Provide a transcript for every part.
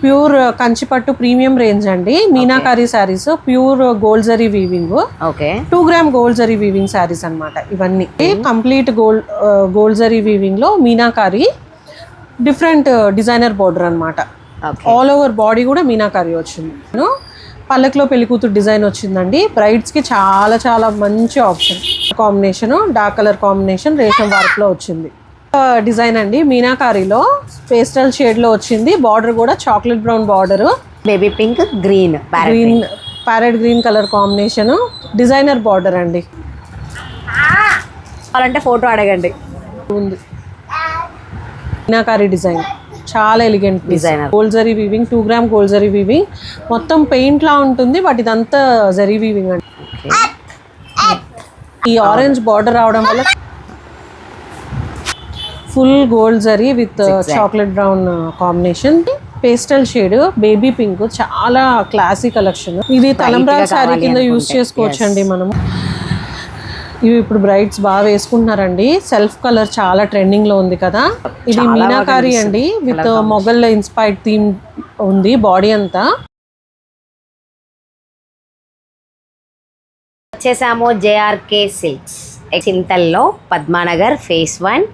Pure కంచిపట్టు premium range అండి. Meenakari saris pure gold zari weaving. Okay. Two gram gold zari weaving saris అన్నమాట ఇవన్నీ. Complete gold gold zari వీవింగ్లో meenakari different designer border అన్నమాట. Okay. All over body కూడా మీనాకారి వచ్చింది. పల్లకిలో పెళ్ళి కూతురు డిజైన్ వచ్చిందండి. బ్రైడ్స్కి చాలా చాలా మంచి option combination dark colour combination resham వర్క్లో వచ్చింది. డిజైన్ అండి. మీనాకారిలో పేస్టల్ షేడ్లో వచ్చింది. బార్డర్ కూడా chocolate brown border. Baby pink green green parrot green colour combination. Designer border అండి. కావాలంటే ఫోటో అడగండి. ఉంది. మీనాకారి డిజైన్. చాలా elegant Designer. Gold zari weaving two gram gold zari weaving మొత్తం పెయింట్ లా ఉంటుంది బట్ ఇదంతా జరీ వీవింగ్ అండి. ఈ ఆరెంజ్ బార్డర్ రావడం వల్ల full gold zari with chocolate brown combination pastel shade baby pink చాలా క్లాసీ కలెక్షన్ ఇది తలంబ్రాల శారీ కింద యూస్ చేసుకోవచ్చండి మనం. ఇవి ఇప్పుడు బ్రైడ్స్ బాగా వేసుకుంటున్నారండి. సెల్ఫ్ కలర్ చాలా ట్రెండింగ్లో ఉంది కదా. ఇది మీనాకారి. అండి. విత్ మొగల్ ఇన్స్పైర్డ్ థీమ్ ఉంది బాడీ అంతా. వచ్చేసాము జేఆర్కే సిల్క్స్. చింతల్లో పద్మానగర్ ఫేస్ వన్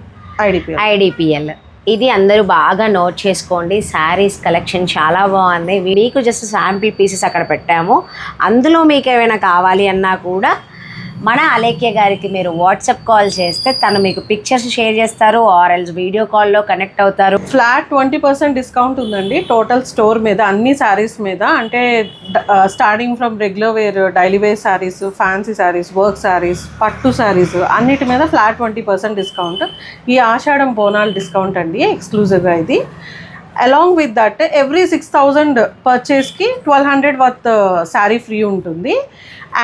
ఐడిపిఎల్. ఇది అందరూ బాగా నోట్ చేసుకోండి. శారీస్ కలెక్షన్ చాలా బాగుంది. మీకు జస్ట్ శాంపిల్ పీసెస్ అక్కడ పెట్టాము. అందులో మీకు ఏమైనా కావాలి అన్నా కూడా మన అలేఖ్య గారికి మీరు వాట్సాప్ కాల్ చేస్తే తను మీకు పిక్చర్స్ షేర్ చేస్తారు ఆర్ఎల్స్ వీడియో కాల్లో కనెక్ట్ అవుతారు. ఫ్లాట్ ట్వంటీ పర్సెంట్ డిస్కౌంట్ ఉందండి. టోటల్ స్టోర్ మీద అన్ని శారీస్ మీద. అంటే starting from regular wear daily wear saris fancy saris work saris పట్టు శారీస్ అన్నిటి మీద ఫ్లాట్ ట్వంటీ పర్సెంట్ డిస్కౌంట్ ఈ ఆషాఢం బోనాల్ డిస్కౌంట్ అండి ఎక్స్క్లూజివ్గా ఇది. Along with that every six thousand పర్చేస్కి twelve hundred worth sari free ఉంటుంది.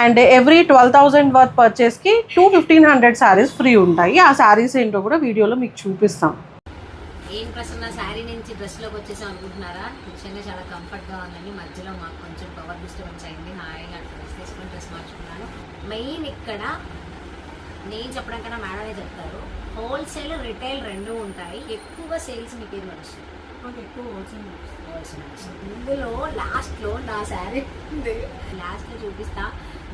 And every twelve thousand worth పర్చేస్కి two fifteen hundred saris free ఉంటాయి. ఆ శారీస్ ఏంటో కూడా వీడియోలో మీకు చూపిస్తాం. ఏం ప్రసన్న శారీ నుంచి డ్రెస్లోకి వచ్చేసాం అనుకుంటున్నారా? నిజంగా చాలా కంఫర్ట్గా ఉందండి. మధ్యలో మాకు కొంచెం పవర్ డిస్టర్బెన్స్ అయింది హాయిగా డ్రెస్ తీసుకొని డ్రెస్ మార్చుకున్నాను. మెయిన్ ఇక్కడ నేను చెప్పడం కన్నా మేడమే చెప్తారు. హోల్సేల్ రిటైల్ రెండు ఉంటాయి. ఎక్కువ సేల్స్ మీకు ఏది నడుస్తుంది. ఇందులో లాస్ట్లో నా శారీ ఉంది. లాస్ట్లో చూపిస్తా.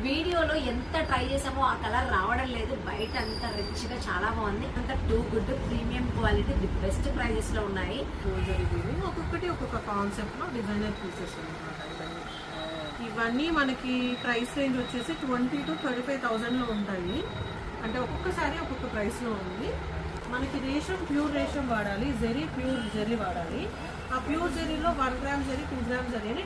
వీడియోలో ఎంత ట్రై చేసామో ఆ కలర్ రావడం లేదు. బయట అంత రిచ్గా చాలా బాగుంది. అంత too good premium quality the best ప్రైజెస్లో ఉన్నాయి. ఒక్కొక్కటి ఒక్కొక్క కాన్సెప్ట్లో డిజైనర్ పీసెస్ అనమాట ఇవన్నీ మనకి ప్రైస్ రేంజ్ వచ్చేసి ట్వంటీ టు థర్టీ ఫైవ్ థౌజండ్లో ఉంటాయి. అంటే ఒక్కొక్కసారి ఒక్కొక్క ప్రైస్లో ఉంది. మనకి రేషం ప్యూర్ రేషం వాడాలి జెరీ ప్యూర్ జెరీ వాడాలి. ఆ pure జెరీలో one gram zari two gram zari అని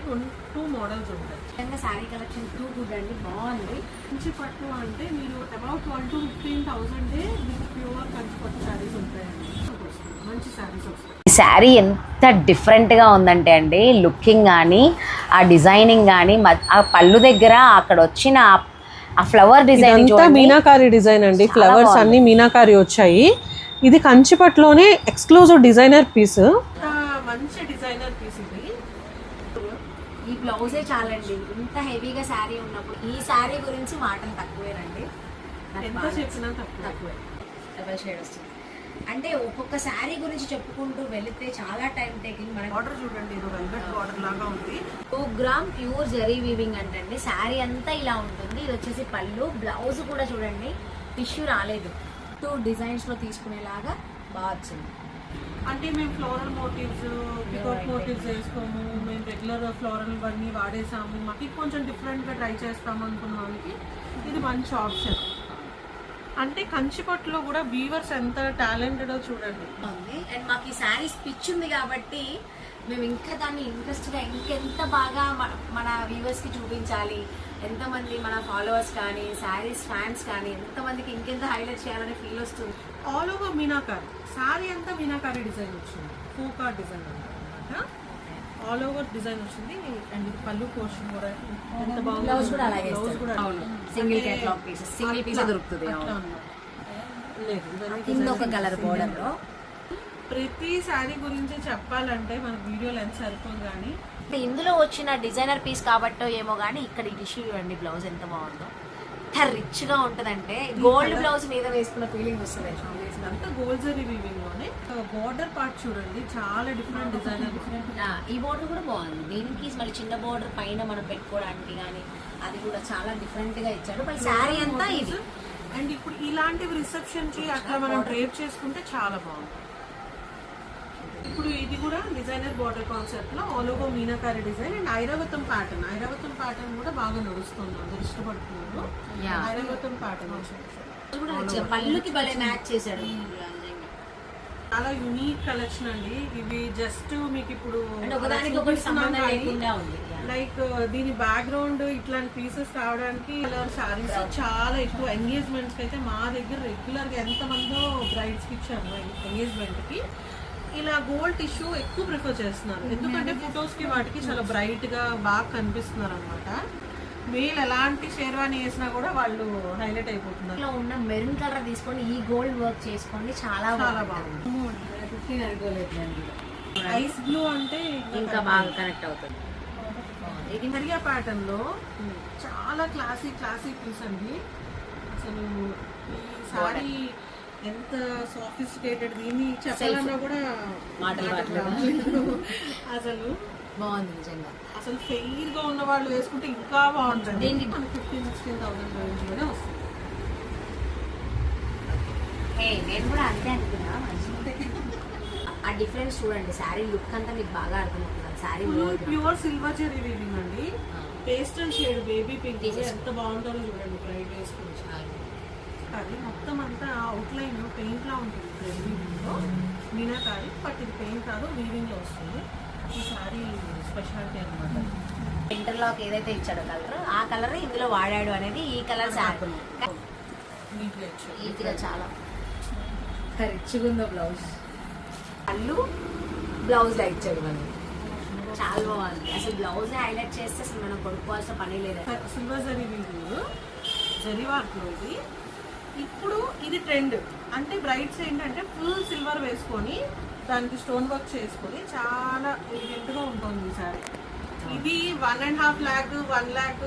టూ మోడల్స్ ఉంటాయి. నిజంగా శారీ కలెక్షన్ టూ గుడ్ అండి బాగుంది. కంచి పట్టు అంటే మీరు అబౌట్ వన్ టు ఫిఫ్టీన్ థౌసండే మీకు ప్యూర్ కంచి పట్టు శారీస్ ఉంటాయండి. మంచి శారీస్ వస్తాయి. ఈ శారీ ఎంత డిఫరెంట్గా ఉందంటే అండి లుకింగ్ కానీ ఆ డిజైనింగ్ కానీ ఆ పళ్ళు దగ్గర అక్కడ వచ్చిన ఆ- ఫ్లవర్ డిజైన్ మీనాకారి డిజైన్ అండి. ఫ్లవర్స్ అన్ని మీనాకారి వచ్చాయి. ఇది కంచిపట్లోనే ఎక్స్క్లూజివ్ డిజైనర్ పీస్ మంచి డిజైనర్ పీస్ ఇది. ఈ బ్లౌజే చాలండి. ఇంత హెవీగా శారీ ఉన్నప్పుడు ఈ శారీ గురించి మాటలు తక్కువేనండి. ఎంత చెప్పినా తక్కువ. డబల్ షేడ్ వస్తుంది. అంటే ఒక్కొక్క శారీ గురించి చెప్పుకుంటూ వెళితే చాలా టైం టేకింగ్ మనకి బార్డర్ చూడండి ఇది వెల్వెట్ బార్డర్ లాగా ఉంది. Two gram pure zari weaving అంటండి. శారీ అంతా ఇలా ఉంటుంది. ఇది వచ్చేసి పళ్ళు. బ్లౌజ్ కూడా చూడండి. టిష్యూ రాలేదు. టూ డిజైన్స్లో తీసుకునేలాగా బాగా వచ్చింది. అంటే మేము ఫ్లోరల్ మోటివ్స్ పికాక్ మోటివ్స్ వేసుకోము మేము రెగ్యులర్ ఫ్లోరల్ ఇవన్నీ వాడేసాము మాకు కొంచెం డిఫరెంట్గా ట్రై చేస్తాము అనుకున్న వాళ్ళకి ఇది మంచి ఆప్షన్ అంటే కంచిపట్టులో కూడా వీవర్స్ ఎంత టాలెంటెడో చూడండి. అండ్ మాకు ఈ శారీస్ పిచ్ ఉంది కాబట్టి మేము ఇంకా దాన్ని ఇంట్రెస్ట్గా ఇంకెంత బాగా మ- మన వ్యూవర్స్కి చూపించాలి. ఎంతమంది మన ఫాలోవర్స్ కానీ శారీస్ ఫ్యాన్స్ కానీ ఎంతమందికి ఇంకెంత హైలైట్ చేయాలని ఫీల్ వస్తుంది. All over meenakari. సారీ అంతా మీనాకారి డిజైన్ వచ్చింది. ఫోకా డిజైన్ అనమాట ఆల్ ఓవర్ డిజైన్ వచ్చింది. అండ్ ఇది పళ్ళు పోర్షన్ కూడా ఎంత బాగుంది కూడా అలాగే. కూడా అవును. దొరుకుతుంది. లేదు ఇవన్నీ ఒక కలర్ ప్రతి శారీ గురించి చెప్పాలంటే మన వీడియోలు ఎంత సరిపోదు కానీ ఇందులో వచ్చిన డిజైనర్ పీస్ కాబట్టో ఏమో కానీ ఇక్కడ ఈ టిష్యూ చూడండి బ్లౌజ్ ఎంత బాగుందో. ఎంత రిచ్గా ఉంటదంటే గోల్డ్ బ్లౌజ్ మీద వేసుకున్న ఫీలింగ్ వస్తుంది. ఇదంతా gold zari weaving border part చూడండి చాలా డిఫరెంట్ డిజైనర్ ఆ, ఈ బోర్డర్ కూడా బాగుంది. దీనికి మళ్ళీ చిన్న బోర్డర్ పైన మనం పెట్టుకోవడానికి కానీ అది కూడా చాలా డిఫరెంట్గా ఇచ్చాడు మళ్ళీ శారీ అంతా ఇది. అండ్ ఇప్పుడు ఇలాంటివి రిసెప్షన్కి అట్లా మనం డ్రేప్ చేసుకుంటే చాలా బాగుంది. ఇప్పుడు ఇది కూడా డిజైనర్ బార్డర్ కాన్సెప్ట్లో over meenakari design and Airavatham pattern Airavatham pattern కూడా బాగా నడుస్తుంది. అందరు ఇష్టపడుతున్నారు. ఐరావతం ప్యాటర్న్. పళ్ళుకి భలే మ్యాచ్ చేశాడు. చాలా యునీక్ కలెక్షన్ అండి. ఇవి జస్ట్ మీకు ఇప్పుడు లైక్ దీని బ్యాక్గ్రౌండ్ ఇట్లాంటి పీసెస్ రావడానికి కలర్ శారీస్ చాలా ఎక్కువ ఎంగేజ్మెంట్స్ అయితే మా దగ్గర రెగ్యులర్గా ఎంత మందో బ్రైడ్స్కి ఇచ్చాము ఎంగేజ్మెంట్కి. ఇలా గోల్డ్ టిష్యూ ఎక్కువ ప్రిఫర్ చేస్తున్నారు. ఎందుకంటే ఫొటోస్కి వాటికి చాలా బ్రైట్గా బాగా కనిపిస్తున్నారు అనమాట మేల్ ఎలాంటి షేర్వాణి వేసినా కూడా వాళ్ళు హైలైట్ అయిపోతున్నారు. లో ఉన్న మెరూన్ కలర్ తీసుకొని ఈ గోల్డ్ వర్క్ చేసుకోండి చాలా చాలా బాగుంది. ఐస్ బ్లూ అంటే ఇంకా బాగా కనెక్ట్ అవుతుంది. ఇది హరియా ప్యాటర్న్లో చాలా క్లాసీ క్లాసీ పీస్ అండి. అసలు ఈ సారీ ఎంత సోఫిస్టికేటెడ్ దీన్ని చెప్పాలన్నా కూడా మాటలు మాటలు రావట్లేదు. రావట్లేదు. అసలు బాగుంది నిజంగా. అసలు ఫెయిర్గా ఉన్న వాళ్ళు వేసుకుంటే ఇంకా బాగుంటుంది. మనకి ఫిఫ్టీన్ సిక్స్టీన్ థౌసండ్ రేంజ్లోనే వస్తుంది. నేను కూడా అంతే అనుకున్నా. ఆ డిఫరెన్స్ చూడండి శారీ లుక్ అంతా మీకు బాగా అర్థమవుతుంది. Sari pure silver zari weaving అండి. పేస్టల్ షేడ్ బేబీ పింక్ ఎంత బాగుంటుందో చూడండి బ్రైట్ వేసుకుంటే అది మొత్తం అంతా అవుట్లైన్ పెయింట్ లా ఉంటుంది. మీనాకారి బట్ ఇది పెయింట్ కాదు వీవింగ్లో వస్తుంది. ఈ సారీ స్పెషాలిటీ అనమాట ఇంటర్లాక్ ఏదైతే ఇచ్చాడో కలర్ ఆ కలర్ ఇందులో వాడాడు అనేది ఈ కలర్ నీట్గా నీట్గా చాలా. రిచ్గా ఉందో బ్లౌజ్? పళ్ళు బ్లౌజ్ ఇచ్చాడు మనం చాలా బాగుంది. అసలు బ్లౌజ్ హైలైట్ చేస్తే అసలు మనం కొనుక్కోవాల్సిన పని లేదు సిల్వర్ జరీ జరీ వర్క్ ఇది. ఇప్పుడు ఇది ట్రెండ్. అంటే బ్రైట్స్ ఏంటంటే ఫుల్ సిల్వర్ వేసుకొని దానికి స్టోన్ వర్క్ చేసుకొని చాలా ఎలిగెంట్గా ఉంటుంది సారీ. ఇది one and half lakh one lakh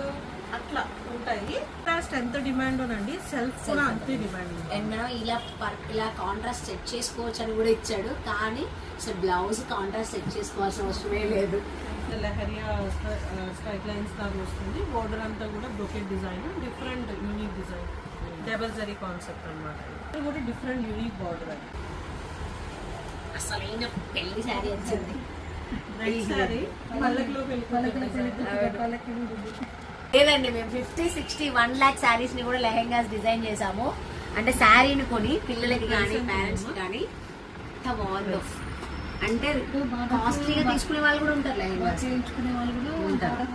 అట్లా ఉంటాయి. కాస్ట్ ఎంత డిమాండ్ అండి సెల్ఫ్ కూడా అంతే డిమాండ్ అండ్ మనం ఇలా పర్- ఇలా కాంట్రాస్ట్ సెట్ చేసుకోవచ్చు అని కూడా ఇచ్చాడు. కానీ అసలు బ్లౌజ్ కాంట్రాస్ట్ సెట్ చేసుకోవాల్సిన అవసరమే లేదు. లహరియా స్ట్రైట్ లైన్స్ లాగా వస్తుంది. బోర్డర్ అంతా కూడా brocade design different unique design double zari concept అనమాట ఇది. కూడా డిఫరెంట్ యూనిక్ బార్డర్ అది. అసలైన పెళ్ళి శారీ వచ్చింది. లేదండి మేము ఫిఫ్టీ సిక్స్టీ వన్ ల్యాక్ శారీస్ని కూడా లెహెంగాస్ డిజైన్ చేసాము అంటే శారీని కొని పిల్లలకి కానీ పేరెంట్స్ కానీ ఎంత బాగుందో. అంటే కాస్ట్లీగా తీసుకునే వాళ్ళు కూడా ఉంటారు లెహెంగాస్. చేయించుకునే వాళ్ళు కూడా ఉంటారు.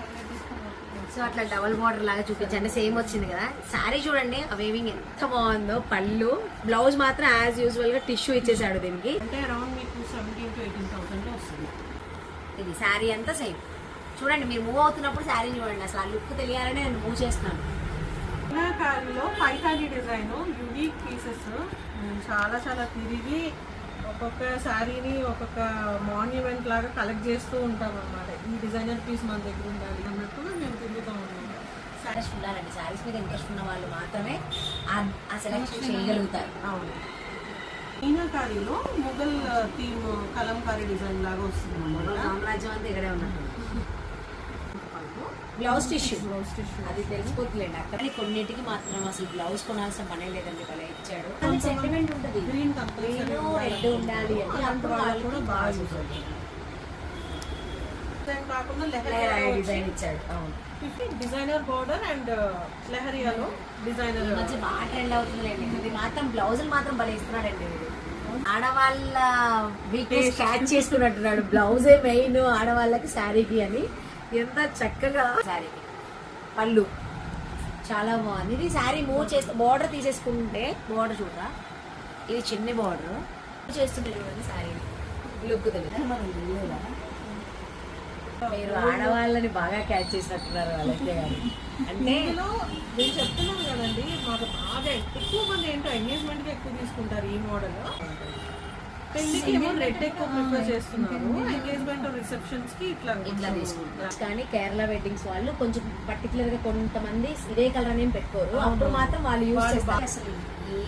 సో అట్లా డబల్ బార్డర్ లాగా చూపించండి. సేమ్ వచ్చింది కదా. శారీ చూడండి ఆ వేవింగ్ ఎంత బాగుందో. పళ్ళు బ్లౌజ్ మాత్రం యాజ్ యూజువల్గా టిష్యూ ఇచ్చేసాడు దీనికి. అంటే అరౌండ్ మీకు సెవెంటీన్ టు ఎయిటీన్ థౌసండ్ వస్తుంది. ఇది శారీ అంతా సేమ్ చూడండి మీరు మూవ్ అవుతున్నప్పుడు శారీ చూడండి. అసలు ఆ లుక్ తెలియాలని నేను మూవ్ చేస్తున్నాను. పైతాని డిజైన్ యూనిక్ పీసెస్ చాలా చాలా తిరిగి ఒక్కొక్క శారీని ఒక్కొక్క మాన్యుమెంట్ లాగా కలెక్ట్ చేస్తూ ఉంటాం అన్నమాట ఈ డిజైనర్ పీస్ మన దగ్గర ఉండాలి అన్నట్టు ఇంట్రెస్ట్ ఉండాలండి శారీస్ మీద ఇంట్రెస్ట్ ఉన్న వాళ్ళు మాత్రమే ఆ- సెలెక్షన్ చేయగలుగుతారు. అవును. మీనాకారిలో ముఘల్ థీమ్ కలంకారీ డిజైన్ లాగా వస్తుంది సామ్రాజ్యం అంతా ఇక్కడే ఉన్నట్టు బ్లౌజ్ టిష్యూ. Blouse tissue. అది తెలిసిపోతుందండి అక్కడ కానీ కొన్నిటికి మాత్రం అసలు బ్లౌజ్ కొనాల్సిన పనే లేదండి భలే ఇచ్చాడు. సెంటిమెంట్ ఉంటుంది. గ్రీన్ రెడ్ ఉండాలి. అంటే అప్పుడు వాళ్ళకి కూడా బాగా అవుతుంది డిజైన్ కాకుండా లెహరియా డిజైన్ ఇచ్చాడు అవును. డిజైనర్ బార్డర్ అండ్ లెహరియాలో డిజైనర్ ఈ మధ్య బాగా ట్రెండ్ అవుతుందిలేండి ఇది మాత్రం బ్లౌజులు మాత్రం భలే ఇస్తున్నాడండి ఆడవాళ్ళ వీక్నెస్ క్యాచ్ చేసుకున్నట్టున్నాడు బ్లౌజే మెయిన్ ఆడవాళ్ళకి శారీకి అని. ఎంత చక్కగా శారీకి పళ్ళు. చాలా బాగుంది. ఇది శారీ మూవ్ చేస్తే బార్డర్ తీసేసుకుంటే బార్డర్ చూడరా? ఇది చిన్న బార్డర్ చేస్తుంటే చూడండి శారీ. లుక్ తెలియదు. మీరు ఆడవాళ్ళని బాగా క్యాచ్ చేసినట్టున్నారు వాళ్ళైతే కానీ అంటే నేను చెప్తున్నాను కదండి మాకు బాగా ఎక్కువ మంది ఏంటో ఎంగేజ్మెంట్కి ఎక్కువ తీసుకుంటారు ఈ మోడల్ పెళ్ళికి ఏమో రెడ్ ఎక్కువ ప్రిఫర్ చేస్తున్నారు. ఎంగేజ్మెంట్ రిసెప్షన్స్కి ఇట్లా ఇట్లా తీసుకుంటారు కానీ కేరళ వెడ్డింగ్స్ వాళ్ళు కొంచెం పర్టికులర్గా కొంతమంది ఇదే కలర్ అనేం పెట్టుకోరు. అప్పుడు మాత్రం వాళ్ళు యూజ్ చేస్తారు. అసలు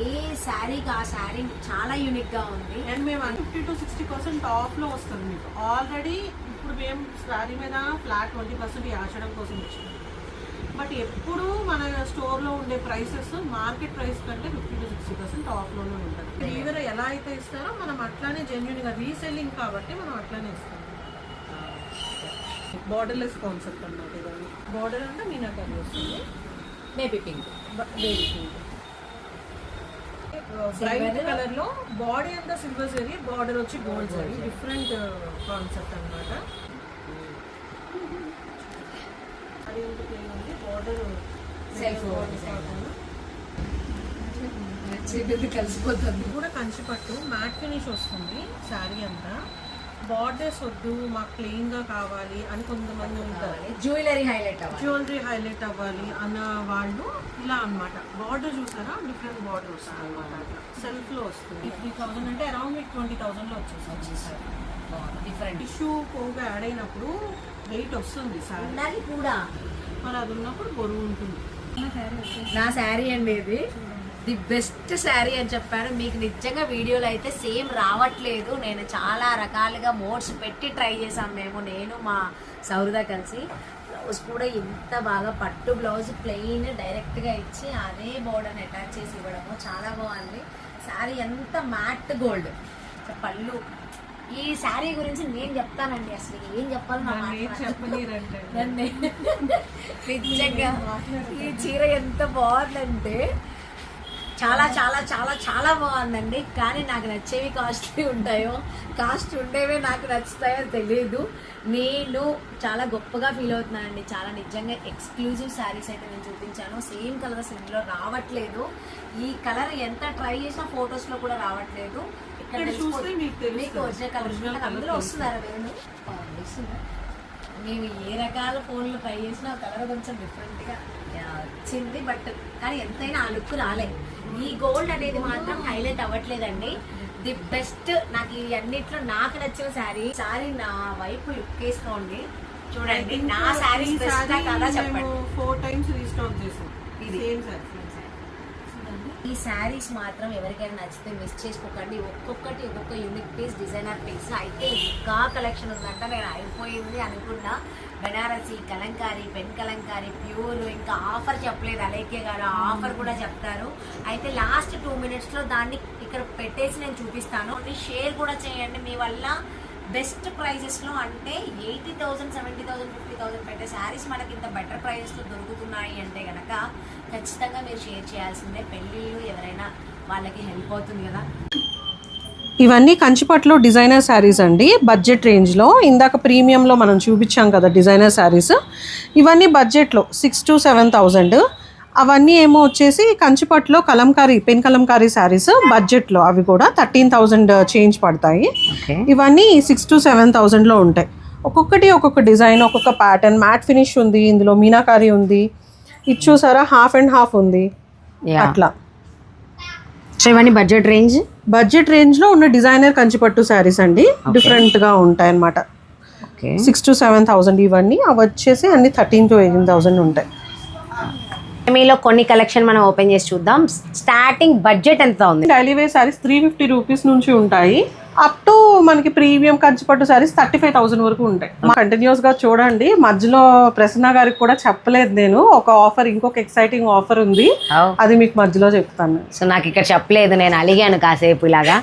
ఏ శారీకి ఆ శారీ చాలా యూనిక్గా ఉంది. అండ్ మేము ఫిఫ్టీ టు సిక్స్టీ పర్సెంట్ ఆఫ్లో వస్తుంది మీకు. ఆల్రెడీ ఇప్పుడు మేము శారీ మీద ఫ్లాట్ ట్వంటీ పర్సెంట్ యాచడం కోసం ఇచ్చాము బట్ ఎప్పుడు మన స్టోర్లో ఉండే ప్రైసెస్ మార్కెట్ ప్రైస్ కంటే ఫిఫ్టీ టు సిక్స్టీ పర్సెంట్ ఆఫ్లోనే ఉంటుంది. వీవర్ ఎలా అయితే ఇస్తారో మనం అట్లానే జెన్యున్గా రీసెల్లింగ్ కాబట్టి మనం అట్లానే ఇస్తాం. బార్డర్లెస్ కాన్సెప్ట్ అన్నమాట ఇవన్నీ బార్డర్ అంటే మీనాకరీ వస్తుంది. Baby pink baby pink bright కలర్లో బాడీ అంతా సిల్వర్ జరీ బార్డర్ వచ్చి గోల్డ్ జరీ డిఫరెంట్ కాన్సెప్ట్ అన్నమాట. అది ఉంది? బార్డర్ Self కలిసిపోతుంది. ఇది కూడా కంచి పట్టు. మ్యాట్ ఫినిష్ వస్తుంది శారీ అంతా. బార్డర్స్ వద్దు మాకు ప్లెయిన్గా కావాలి అని కొంతమంది ఉంటారు. జ్యువెలరీ హైలైట్ అవ్వాలి. జ్యువెలరీ హైలైట్ అవ్వాలి అన్న వాళ్ళు ఇలా అన్నమాట. బార్డర్ చూసారా? డిఫరెంట్ బార్డర్ వస్తుంది అనమాట సెల్ఫ్లో వస్తుంది త్రీ థౌసండ్ అంటే అరౌండ్ మీకు ట్వంటీ థౌసండ్లో వచ్చేస్తుంది. డిఫరెంట్ టిష్యూ పోగా యాడ్ అయినప్పుడు వెయిట్ వస్తుంది సారీ. కూడా. మరి అది ఉన్నప్పుడు బరువు ఉంటుంది. నా శారీ అండి ఇది. ది బెస్ట్ శారీ అని చెప్పాను. మీకు నిజంగా వీడియోలో అయితే సేమ్ రావట్లేదు. నేను చాలా రకాలుగా మోడ్స్ పెట్టి ట్రై చేసాం మేము నేను మా సౌరద కలిసి. బ్లౌజ్ కూడా ఎంత బాగా పట్టు బ్లౌజ్ ప్లెయిన్ డైరెక్ట్గా ఇచ్చి అదే బోర్డర్ని అటాచ్ చేసి ఇవ్వడము చాలా బాగుంది. శారీ ఎంత మ్యాట్ గోల్డ్ పళ్ళు. ఈ శారీ గురించి నేను చెప్తానండి అసలు. ఏం చెప్పాలో నిజంగా ఈ చీర ఎంత బాగుందంటే చాలా చాలా చాలా చాలా బాగుందండి. కానీ నాకు నచ్చేవి కాస్ట్లీ ఉంటాయో కాస్ట్ ఉండేవే నాకు నచ్చుతాయో తెలియదు నేను చాలా గొప్పగా ఫీల్ అవుతున్నానండి. చాలా నిజంగా ఎక్స్క్లూజివ్ శారీస్ అయితే నేను చూపించాను. సేమ్ కలర్స్ ఇందులో రావట్లేదు. ఈ కలర్ ఎంత ట్రై చేసినా photos లో కూడా రావట్లేదు. ఇక్కడ చూస్తే మీకు ఒరిజినల్ కలర్ అందులో వస్తున్నారా వేణు వస్తుందా? మేము ఏ రకాల ఫోన్లు ట్రై చేసినా కలర్ కొంచెం డిఫరెంట్గా వచ్చింది. బట్ కానీ ఎంతైనా ఆ లుక్ రాలే. ఈ గోల్డ్ అనేది మాత్రం హైలైట్ అవ్వట్లేదండి. ది బెస్ట్ నాకు ఈ అన్నిట్లో నాకు నచ్చిన శారీ శారీ నా వైపు లుక్ వేసుకోండి. చూడండి నా శారీ కదా చెప్పండి. ఫోర్ టైమ్స్ రీస్టాక్ చేసాం. ఇది. సేమ్ సారీ ఈ శారీస్ మాత్రం ఎవరికైనా నచ్చితే మిస్ చేసుకోకండి. ఒక్కొక్కటి ఒక్కొక్క యూనిక్ పీస్ డిజైనర్ పీస్ అయితే ఇంకా కలెక్షన్ ఉందంట నేను అయిపోయింది అనుకున్నా. Banarasi kalamkari pen kalamkari pure. ఇంకా ఆఫర్ చెప్పలేదు. అలేకే గారు ఆఫర్ కూడా చెప్తారు. అయితే లాస్ట్ టూ మినిట్స్లో దాన్ని ఇక్కడ పెట్టేసి నేను చూపిస్తాను. షేర్ కూడా చేయండి. మీ వల్ల బెస్ట్ ప్రైజెస్లో అంటే eighty thousand seventy thousand fifty thousand పెట్టే శారీస్ మనకి ఇంత బెటర్ ప్రైజెస్లో దొరుకుతున్నాయి అంటే కనుక ఖచ్చితంగా మీరు షేర్ చేయాల్సిందే. పెళ్ళిళ్ళు ఎవరైనా వాళ్ళకి హెల్ప్ అవుతుంది కదా. ఇవన్నీ కంచిపట్లో డిజైనర్ శారీస్ అండి. బడ్జెట్ రేంజ్లో ఇందాక ప్రీమియంలో మనం చూపించాం కదా డిజైనర్ శారీస్. ఇవన్నీ బడ్జెట్లో సిక్స్ టు సెవెన్ థౌజండ్ అవన్నీ ఏమో వచ్చేసి కంచిపట్లో కలంకారీ పెన్ కలంకారీ శారీస్ బడ్జెట్లో అవి కూడా థర్టీన్ థౌజండ్ చేంజ్ పడతాయి. ఇవన్నీ సిక్స్ టు సెవెన్ థౌజండ్లో ఉంటాయి. ఒక్కొక్కటి ఒక్కొక్క డిజైన్ ఒక్కొక్క ప్యాటర్న్ మ్యాట్ ఫినిష్ ఉంది ఇందులో మీనాకారీ ఉంది. ఇది చూసారా? హాఫ్ అండ్ హాఫ్ ఉంది. అట్లా. సో ఇవన్నీ బడ్జెట్ రేంజ్ బడ్జెట్ రేంజ్లో ఉన్న డిజైనర్ కంచిపట్టు శారీస్ అండి. డిఫరెంట్గా ఉంటాయి అన్నమాట సిక్స్ టు సెవెన్ థౌసండ్ ఇవన్నీ అవి వచ్చేసి అన్ని థర్టీన్ టు ఎయిటీన్ థౌసండ్ ఉంటాయి. మీలో కొన్ని కలెక్షన్ మనం ఓపెన్ చేసి చూద్దాం. స్టార్టింగ్ బడ్జెట్ ఎంత ఉంది? Daily wear saris three fifty rupees నుంచి ఉంటాయి. అప్ టు మనకి ప్రీమియం కంచిపట్టు శారీస్ థర్టీ ఫైవ్ థౌసండ్ వరకు ఉంటాయి. కంటిన్యూస్గా చూడండి. మధ్యలో ప్రసన్న గారికి కూడా చెప్పలేదు నేను. ఒక ఆఫర్ ఇంకొక ఎక్సైటింగ్ ఆఫర్ ఉంది. అది మీకు మధ్యలో చెప్తాను. సో నాకు ఇక్కడ చెప్పలేదు. నేను అలిగాను కాసేపు ఇలాగా.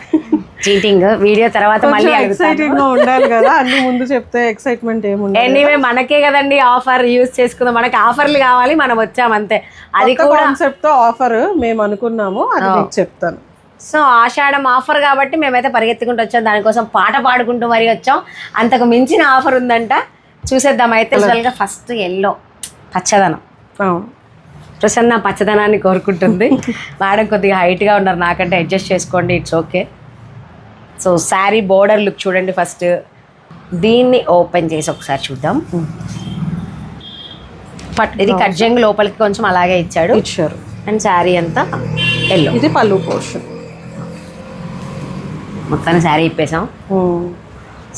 చీటింగ్ వీడియో తర్వాత మళ్ళీ ఎక్సైటింగ్గా ఉండాలి కదా. అన్ని ముందు చెప్తే ఎక్సైట్మెంట్ ఏముండదు. ఎనీవే మనకే కదండి ఆఫర్ యూజ్ చేసుకుందాం. మనకి ఆఫర్లు కావాలి మనం వచ్చాం అంతే. అది కూడా కాన్సెప్ట్తో ఆఫర్ మేము అనుకున్నాము అది మీకు చెప్తాను. సో ఆషాఢం ఆఫర్ కాబట్టి మేమైతే పరిగెత్తుకుంటూ వచ్చాం. దానికోసం పాట పాడుకుంటూ మరీ వచ్చాం. అంతకు మించిన ఆఫర్ ఉందంట. చూసేద్దాం. అయితే గా ఫస్ట్ ఎల్లో పచ్చదనం. అవును ప్రసన్న పచ్చదనాన్ని కోరుకుంటుంది. మేడం కొద్దిగా హైట్గా ఉన్నారు. నాకంటే అడ్జస్ట్ చేసుకోండి. It's okay so sari border look చూడండి ఫస్ట్. దీన్ని ఓపెన్ చేసి ఒకసారి చూద్దాం. పట్ ఇది కట్జంగ్ లోపలికి కొంచెం అలాగే ఇచ్చాడు. ఇచ్చారు. అండ్ శారీ అంతా ఎల్లో. ఇది పళ్ళు పోర్షన్. మొత్తాన్ని శారీ ఇప్పేసాం.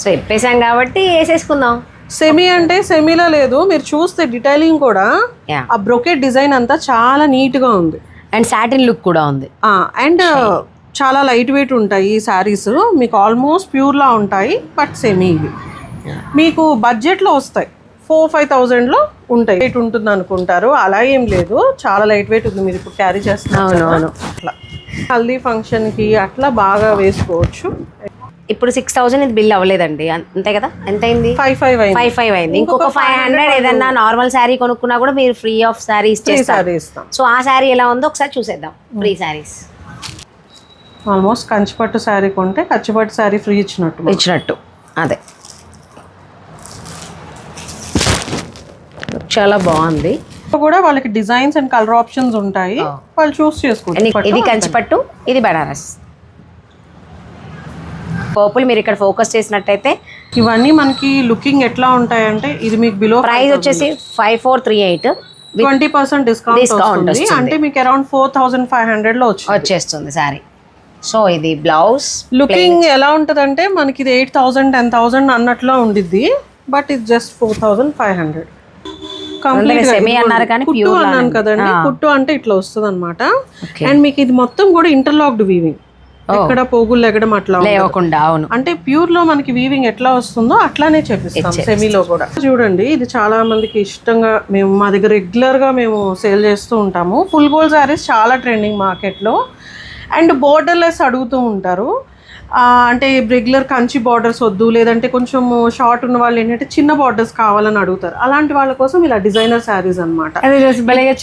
సో ఇప్పేసాం కాబట్టి వేసేసుకుందాం. సెమీ అంటే సెమీలో లేదు మీరు చూస్తే డీటెయిలింగ్ కూడా ఆ బ్రొకెట్ డిజైన్ అంతా చాలా నీట్గా ఉంది. అండ్ సాటిన్ లుక్ కూడా ఉంది. అండ్ చాలా లైట్ వెయిట్ ఉంటాయి ఈ శారీస్ మీకు ఆల్మోస్ట్ ప్యూర్లా ఉంటాయి బట్ సెమీ ఇవి. మీకు బడ్జెట్లో వస్తాయి. ఫోర్ ఫైవ్ థౌజండ్లో ఉంటాయి. వెయిట్ ఉంటుంది అనుకుంటారు. అలా ఏం లేదు. చాలా లైట్ వెయిట్ ఉంది. మీరు ఇప్పుడు క్యారీ చేస్తున్నారు. అవును. అట్లా. హల్దీ ఫంక్షన్కి అట్లా బాగా వేసుకోవచ్చు. ఇప్పుడు సిక్స్ థౌసండ్ ఇది బిల్ అవ్వలేదండి. అంతే కదా? ఎంత అయింది. ఫైవ్ ఫైవ్ అయింది. ఫైవ్ ఫైవ్ అయింది ఇంకొక ఫైవ్ హండ్రెడ్ ఏదన్నా నార్మల్ శారీ కొనుక్కున్నా కూడా మీరు ఫ్రీ ఆఫ్ శారీ ఇస్తాం. సో ఆ శారీ ఎలా ఉందో ఒకసారి చూసేద్దాం. ఫ్రీ శారీస్ ఆల్మోస్ట్ కంచిపట్టు శారీ కొంటే కంచిపట్టు శారీ ఫ్రీ ఇచ్చినట్టు. ఇచ్చినట్టు. అదే. చాలా బాగుంది. కూడా వాళ్ళకి డిజైన్స్ అండ్ కలర్ ఆప్షన్స్ ఉంటాయి. వాళ్ళు చూస్ చేసుకుంటారు ఇది కంచిపట్టు ఇది బనారస్. పర్పుల్ మీరు ఇక్కడ ఫోకస్ చేసినట్టయితే ఇవన్నీ మనకి లుకింగ్ ఎట్లా ఉంటాయంటే ఇది మీకు బిలో ప్రైస్ వచ్చేసి five four three eight twenty percent discount. అంటే మీకు అరౌండ్ ఫోర్ థౌసండ్ ఫైవ్ హండ్రెడ్లో వచ్చేస్తుంది శారీ. సో ఇది బ్లౌజ్ లుకింగ్ ఎలా ఉంటదంటే మనకి ఇది ఎయిట్ థౌసండ్ టెన్ థౌసండ్ అన్నట్లో ఉండిద్ది. బట్ ఇది just four thousand five hundred కుట్టు అన్నాను. కదండి. కుట్టు అంటే ఇట్లా వస్తుంది అనమాట. అండ్ మీకు ఇది మొత్తం కూడా ఇంటర్లాక్డ్ వీవింగ్ ఎక్కడ పోగులు ఎగడం అట్లా. లేవకుండా అవును. అంటే ప్యూర్లో మనకి వీవింగ్ ఎట్లా వస్తుందో అట్లానే చేపిస్తాం సెమీలో కూడా. చూడండి ఇది చాలా మందికి ఇష్టంగా మేము మా దగ్గర రెగ్యులర్గా మేము సేల్ చేస్తూ ఉంటాము. ఫుల్ గోల్డ్ శారీస్ చాలా ట్రెండింగ్ మార్కెట్లో. అండ్ బోర్డర్లెస్ అడుగుతూ ఉంటారు. అంటే రెగ్యులర్ కంచి బార్డర్స్ వద్దు లేదంటే కొంచెం షార్ట్ ఉన్న వాళ్ళు ఏంటంటే చిన్న బార్డర్స్ కావాలని అడుగుతారు. అలాంటి వాళ్ళ కోసం ఇలా డిజైనర్ శారీస్ అన్నమాట. అది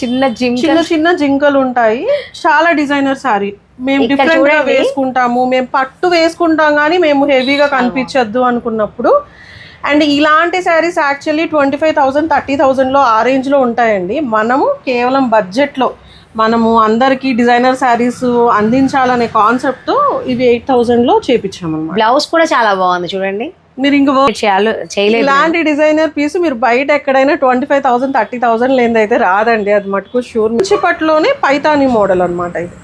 చిన్న చిన్న చిన్న జింకలు ఉంటాయి. చాలా డిజైనర్ సారీ మేము డిఫరెంట్గా. వేసుకుంటాము. మేము పట్టు వేసుకుంటాం కానీ మేము హెవీగా కనిపించద్దు అనుకున్నప్పుడు. అండ్ ఇలాంటి saris actually twenty five thousand thirty థౌసండ్లో ఆ రేంజ్లో ఉంటాయండి. మనము కేవలం బడ్జెట్లో మనము అందరికీ డిజైనర్ శారీస్ అందించాలనే కాన్సెప్ట్తో ఇవి ఎయిట్ థౌసండ్లో చేపించామన్నమాట. బ్లౌజ్ కూడా చాలా బాగుంది చూడండి. మీరు ఇంక ఇలాంటి డిజైనర్ పీస్ మీరు బయట ఎక్కడైనా twenty five thousand thirty thousand లేనిదైతే రాదండి. అది మటుకు షూర్ మంచిపట్లోనే పైతాని మోడల్ అన్నమాట ఇది.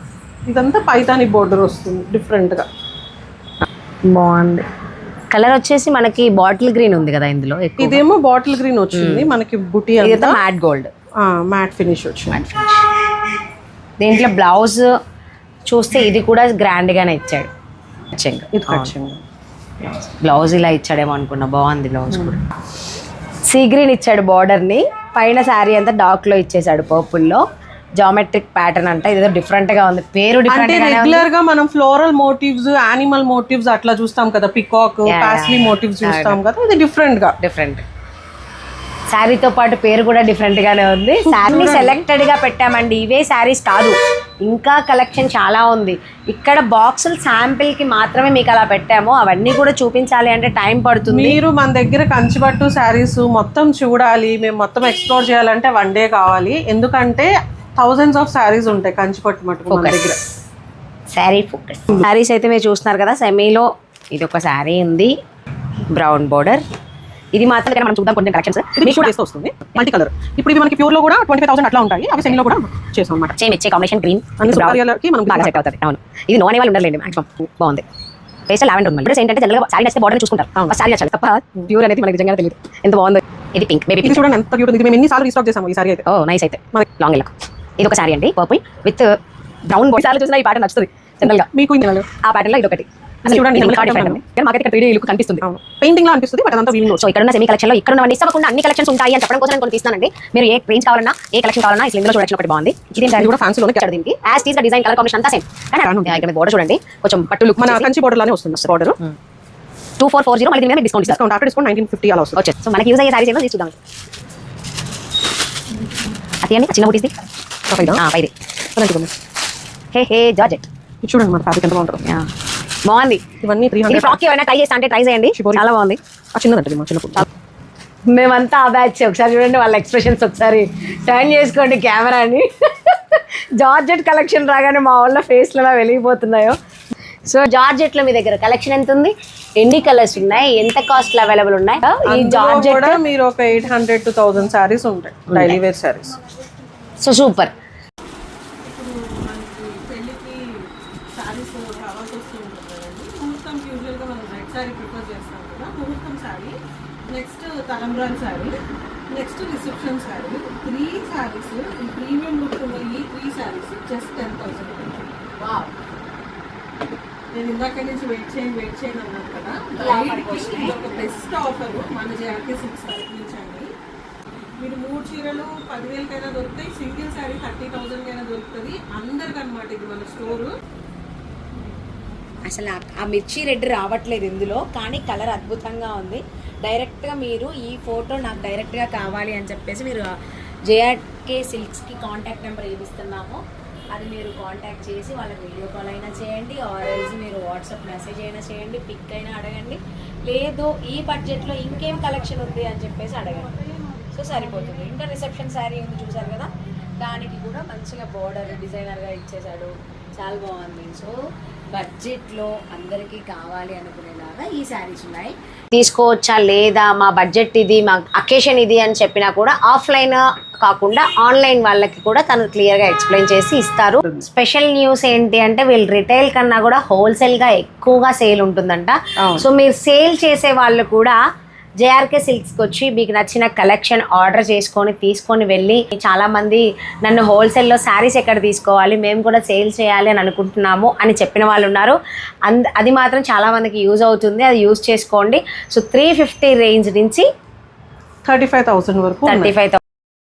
ఇదంతా పైతాని బోర్డర్ వస్తుంది డిఫరెంట్గా బాగుంది. కలర్ వచ్చేసి మనకి బాటిల్ గ్రీన్ ఉంది కదా ఇందులో ఇదేమో బాటిల్ గ్రీన్ వచ్చింది మనకి బుటీ మ్యాట్ గోల్డ్ మ్యాట్ ఫినిష్ వచ్చింది. దీంట్లో బ్లౌజ్ చూస్తే ఇది కూడా గ్రాండ్ గానే ఇచ్చాడు బ్లౌజ్ ఇలా ఇచ్చాడేమో అనుకున్నా బాగుంది బ్లౌజ్ కూడా. సీ గ్రీన్ ఇచ్చాడు border ని పైన శారీ అంతా డార్క్లో ఇచ్చేసాడు పర్పుల్లో జామెట్రిక్ ప్యాటర్న్ అంట ఇదేదో డిఫరెంట్గా ఉంది. పేరు డిఫరెంట్ రెగ్యులర్గా మనం ఫ్లోరల్ మోటివ్స్ యానిమల్ మోటివ్స్ అట్లా చూస్తాం కదా పికాక్. పాస్లీ మోటివ్స్ చూస్తాం కదా ఇది డిఫరెంట్గా డిఫరెంట్. శారీతో పాటు పేరు కూడా డిఫరెంట్ గానే ఉంది. శారీ సెలెక్టెడ్గా పెట్టామండి. ఇవే శారీస్ కాదు. ఇంకా కలెక్షన్ చాలా ఉంది. ఇక్కడ బాక్సులు శాంపిల్కి మాత్రమే మీకు అలా పెట్టాము. అవన్నీ కూడా చూపించాలి అంటే టైం పడుతుంది. మీరు మన దగ్గర కంచిపట్టు శారీస్ మొత్తం చూడాలి. మేము మొత్తం ఎక్స్ప్లోర్ చేయాలంటే వన్ డే కావాలి. ఎందుకంటే థౌజండ్స్ ఆఫ్ శారీస్ ఉంటాయి కంచిపట్టు మటుకు మన దగ్గర. శారీ ఫోకస్ శారీస్ అయితే మీరు చూస్తున్నారు కదా సెమీలో ఇది ఒక శారీ ఉంది. బ్రౌన్ బోర్డర్ ఇది మాత్రం మనం చూద్దాం కొన్ని కలెక్షన్స్ ఇది వస్తుంది. మల్టీ కలర్ ఇప్పుడు ఇవి మనకి ప్యూర్లో కూడా ట్వంటీ ఫైవ్ థౌసండ్ అట్లా ఉంటాయి. అవి సెమీలో కూడా చేసాం అనమాట సేమ్ ఇచ్చే కాంబినేషన్ గ్రీన్ అన్ని సుపర్యాలకి మనం బాగా సెట్ అవుతుంది. అవును. ఇది నో అనే వాళ్ళు ఉండలేండి మాక్సిమం బాగుంది. పేస్ట్ లావెండర్ ఉంది. ప్లస్ ఏంటంటే జనరల్గా శారీ నచ్చితే బార్డర్ చూసుకుంటారు. శారీ నచ్చాలి. తప్ప ప్యూర్ అనేది మనకి నిజంగా తెలియదు ఎంత బాగుంది. ఇది పింక్ ఇది పింక్ చూడండి ఎంత క్యూట్ ఇది మేము ఎన్ని సార్లు రీస్టాక్ చేసాము ఈ సారీ అయితే. ఓ నైస్ అయితే. లాంగ్ ఇలా ఇది ఒక శారీ అండి పర్పుల్ విత్ బ్రౌన్ బాడీ సార్లు చూసినా ఈ ప్యాటర్న్ నచ్చుతుంది జనరల్గా మీకు ఆ ప్యాటర్న్లో ఇది ఒకటి. చూడండి, మాకైతే ఇక్కడ 3D లుక్ కనిపిస్తుంది. పెయింటింగ్ లా అనిపిస్తుంది బట్ అదంతా వీవింగ్ సో ఇక్కడ ఉన్న సెమీ కలెక్షన్లో ఇక్కడ ఉన్న మిస్ అవ్వకుండా అన్ని కలెక్షన్స్ ఉంటాయి అని చెప్పడం కోసం నేను కొన్ని తీస్తానండి మీరు ఏ రేంజ్ కావాలన్నా ఏ కలెక్షన్ కావాలన్నా ఈ ఇందులో చూడొచ్చు ఒకటి బాగుంది. ఇది ఇది కూడా fancy లోనే ఇక్కడ దీనికి. యాజ్ టీస్ డిజైన్ కలర్ కాంబినేషన్ అంతా సేమ్ కానీ. ఇక్కడ బోర్డర్ చూడండి. కొంచెం పట్టు లుక్ మన కంచి బోర్డర్ లానే వస్తుంది. Border two four four zero మళ్ళీ దీని మీద discount discount after discount nineteen fifty అలా వస్తుంది. సో మనకి యూజ్ అయ్యే సారీస్ ఏమో తీసి చూద్దాం. అది అండి చిన్న బుటీది పైదా? హే హే జార్జెట్. చూడండి మన ఫ్యాబ్రిక్ ఎంత బాగుంటుంది. బాగుంది. ఇవన్నీ త్రీ హండ్రెడ్ ఫ్రాక్ ఏమైనా ట్రై చేస్తా అంటే ట్రై చేయండి. చాలా బాగుంది. చిన్నదండి మా చిన్నప్పుడు. మేమంతా ఆ బ్యాచ్ ఒకసారి చూడండి వాళ్ళ ఎక్స్ప్రెషన్స్ ఒకసారి. టర్న్ చేసుకోండి కెమెరాని జార్జెట్ కలెక్షన్ రాగానే మా వాళ్ళ ఫేస్లో ఎలా వెలిగిపోతున్నాయో. సో జార్జెట్లో మీ దగ్గర కలెక్షన్ ఎంత ఉంది? ఎన్ని కలర్స్ ఉన్నాయి? ఎంత కాస్ట్ అవైలబుల్ ఉన్నాయి? ఈ జార్జెట్ కూడా మీరు ఒక eight hundred to thousand saris ఉంటాయి. Daily wear saris so super పెళ్ళికి శారీస్ కావాల్సి వస్తూ ఉంటుంది కదండి ముహూర్తం red sari next reception sari three saris ఈ ప్రీమియం లుక్ ఉన్న ఈ three saris just ten thousand నేను ఇందాక నుంచి వెయిట్ చేయండి వెయిట్ చేయండి అన్నాను కదా. ఇది ఒక బెస్ట్ ఆఫర్ మన జేఆర్కే సిక్స్ తరఫు నుంచి అండి మీరు మూడు చీరలు పదివేలకైనా దొరుకుతాయి. సింగిల్ శారీ థర్టీ థౌసండ్కైనా దొరుకుతుంది. అందరికనమాట ఇది మన స్టోరు అసలు ఆ- మిర్చి రెడ్ రావట్లేదు ఇందులో కానీ కలర్ అద్భుతంగా ఉంది. డైరెక్ట్గా మీరు ఈ ఫోటో నాకు డైరెక్ట్గా కావాలి అని చెప్పేసి మీరు జేఆర్కే సిల్క్స్కి కాంటాక్ట్ నెంబర్ ఏమిస్తున్నామో అది మీరు కాంటాక్ట్ చేసి వాళ్ళకి వీడియో కాల్ అయినా చేయండి ఆర్ఎల్స్ మీరు వాట్సాప్ మెసేజ్ అయినా చేయండి పిక్ అయినా అడగండి. లేదు ఈ బడ్జెట్లో ఇంకేం కలెక్షన్ ఉంది అని చెప్పేసి అడగండి. సో సరిపోతుంది. ఇంకా రిసెప్షన్ శారీ ఉంది చూసారు కదా? దానికి కూడా మంచిగా బోర్డర్ డిజైనర్గా ఇచ్చేసాడు చాలా బాగుంది సో బడ్జెట్లో అందరికీ కావాలి అనుకునేలాగా ఈ శారీస్ ఉన్నాయి. తీసుకోవచ్చా లేదా? మా బడ్జెట్ ఇది మా అకేషన్ ఇది అని చెప్పినా కూడా ఆఫ్లైన్ కాకుండా ఆన్లైన్ వాళ్ళకి కూడా తను క్లియర్గా ఎక్స్ప్లెయిన్ చేసి ఇస్తారు. స్పెషల్ న్యూస్ ఏంటి అంటే వీళ్ళు రిటైల్ కన్నా కూడా హోల్సేల్గా ఎక్కువగా సేల్ ఉంటుందంట. సో మీరు సేల్ చేసే వాళ్ళు కూడా జేఆర్కే సిల్క్స్కి వచ్చి మీకు నచ్చిన కలెక్షన్ ఆర్డర్ చేసుకొని తీసుకొని వెళ్ళి చాలా మంది నన్ను హోల్సేల్లో శారీస్ ఎక్కడ తీసుకోవాలి మేము కూడా సేల్ చేయాలి అని అనుకుంటున్నాము అని చెప్పిన వాళ్ళు ఉన్నారు. అంద అది మాత్రం చాలా మందికి యూజ్ అవుతుంది. అది యూజ్ చేసుకోండి. సో త్రీ ఫిఫ్టీ రేంజ్ నుంచి థర్టీ ఫైవ్ థౌసండ్ వరకు థర్టీ. ఫైవ్